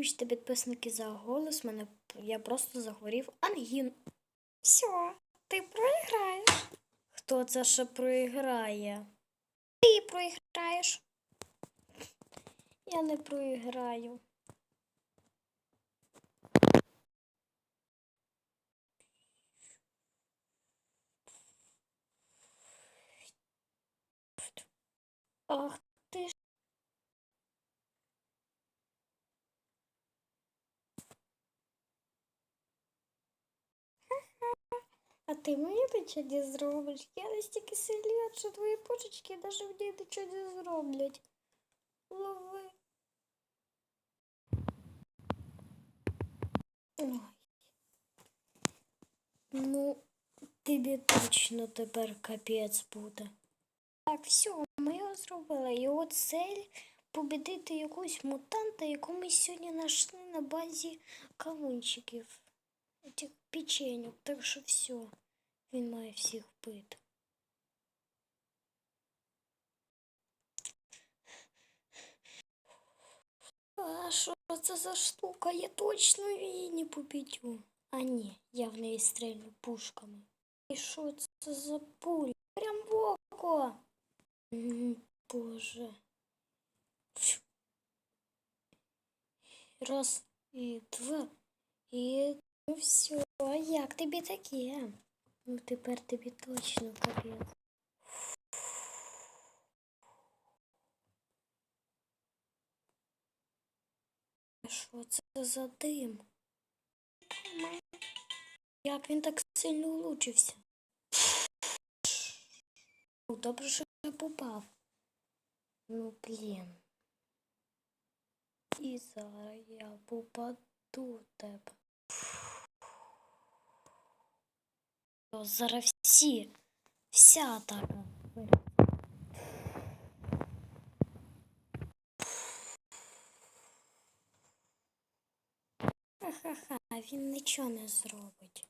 Вибачте, підписники за голос, мене я просто захворів ангін. Все, ти проіграєш. Хто це ще проіграє? Ти проіграєш. Я не проіграю. Ах ти ж. А ти мені нічого не зробиш? Я настільки сильна, що твої почечки навіть мені нічого не зроблять. Лови. Ой. Ну, тобі точно тепер капець буде. Так, все, ми його зробили. Його цель победити якогось мутанта, яку ми сьогодні знайшли на базі кавунчиків. Этих печеньок. Так що все. Він має всіх вбити. А що це за штука? Я точно її не побідю. А ні, я в неї стрельну пушками. І що це за пуля? Прям в око. М, Боже. Фью. Раз і два. І ну все. А як тобі таке? Ну тепер тобі точно капець. Що це за дим? Як він так сильно улучився? Ну, Добре, що я попав. Ну, блін. І зараз я попаду тебе. Зараз всі, вся атака. Ха-ха-ха, він нічого не зробить.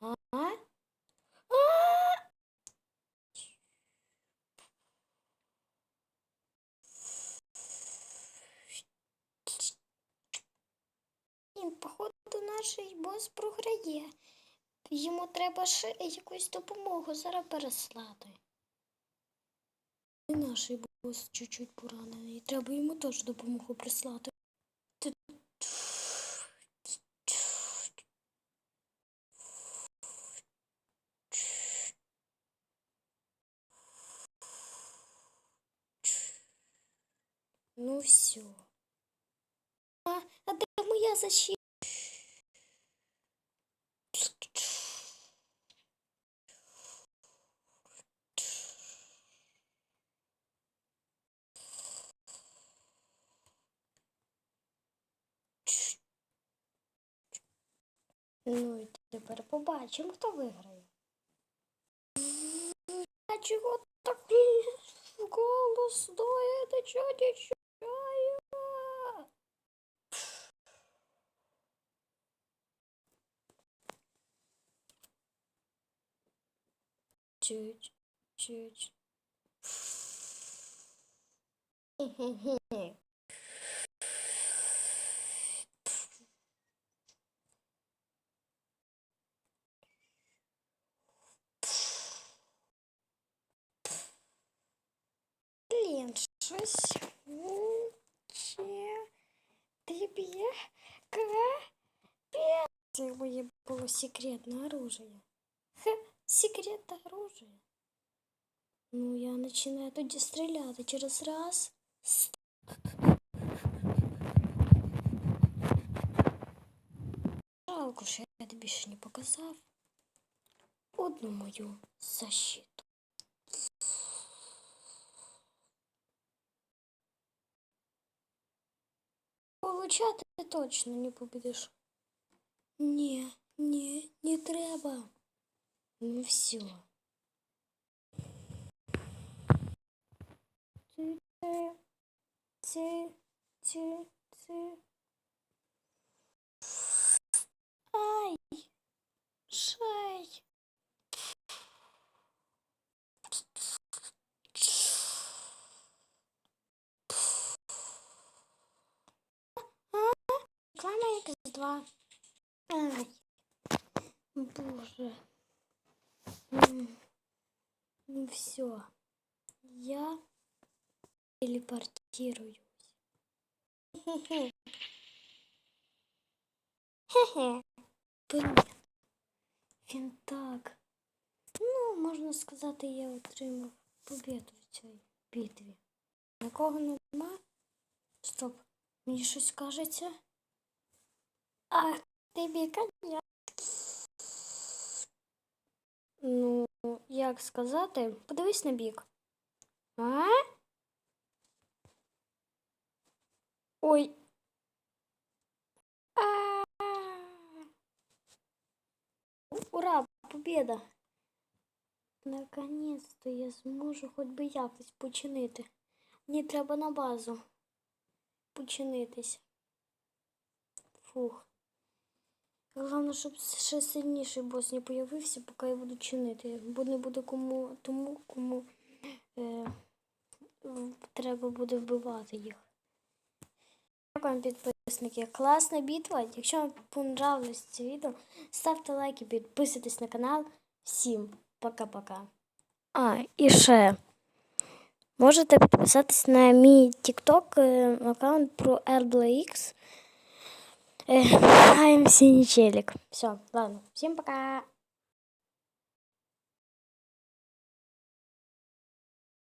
А? А? Він, походу, наш бос програє. Йому треба ще якусь допомогу зараз переслати. І наш бос чуть-чуть поранений. Треба йому теж допомогу прислати. Ну все. А, а де моя защита? Ну і тепер побачимо, хто виграє. А чого так голос доїде, чого не чую? Чуть, чуть. щось ще тобі капець. Це моє було секретне оружие. Ха, секретне оружие. Ну, я починаю тоді стріляти через раз. с- Жалко, що я тобі ще не показав. Одну мою защиту. Получати ти точно не победиш. Ні, ні, не треба. Ну все. Ти, ти, ти, ти. Ай! Шай! Реклама X2. Ай. Боже. Ну все. Я телепортируюсь. Хе-хе. Хе-хе. Він так. Ну, можна сказати, я отримав побіду в цій битві. Нікого нема. Стоп. Мені щось кажеться. А тобі коня. Ну, як сказати, подивись на бік. А? Ой. Ура, победа! Наконець-то я зможу хоч би якось починити. Мені треба на базу починитись. Фух. Головне, щоб ще сильніший бос не появився, поки я буду чинити. Бо не буде кому тому, кому е, треба буде вбивати їх. Дякую, підписники. Класна битва. Якщо вам понравилось це відео, ставте лайки, підписуйтесь на канал. Всім пока-пока. А, і ще. Можете підписатись на мій TikTok е, аккаунт про RBLX. Э, I'm Синий Челик. Все, ладно. Всем пока.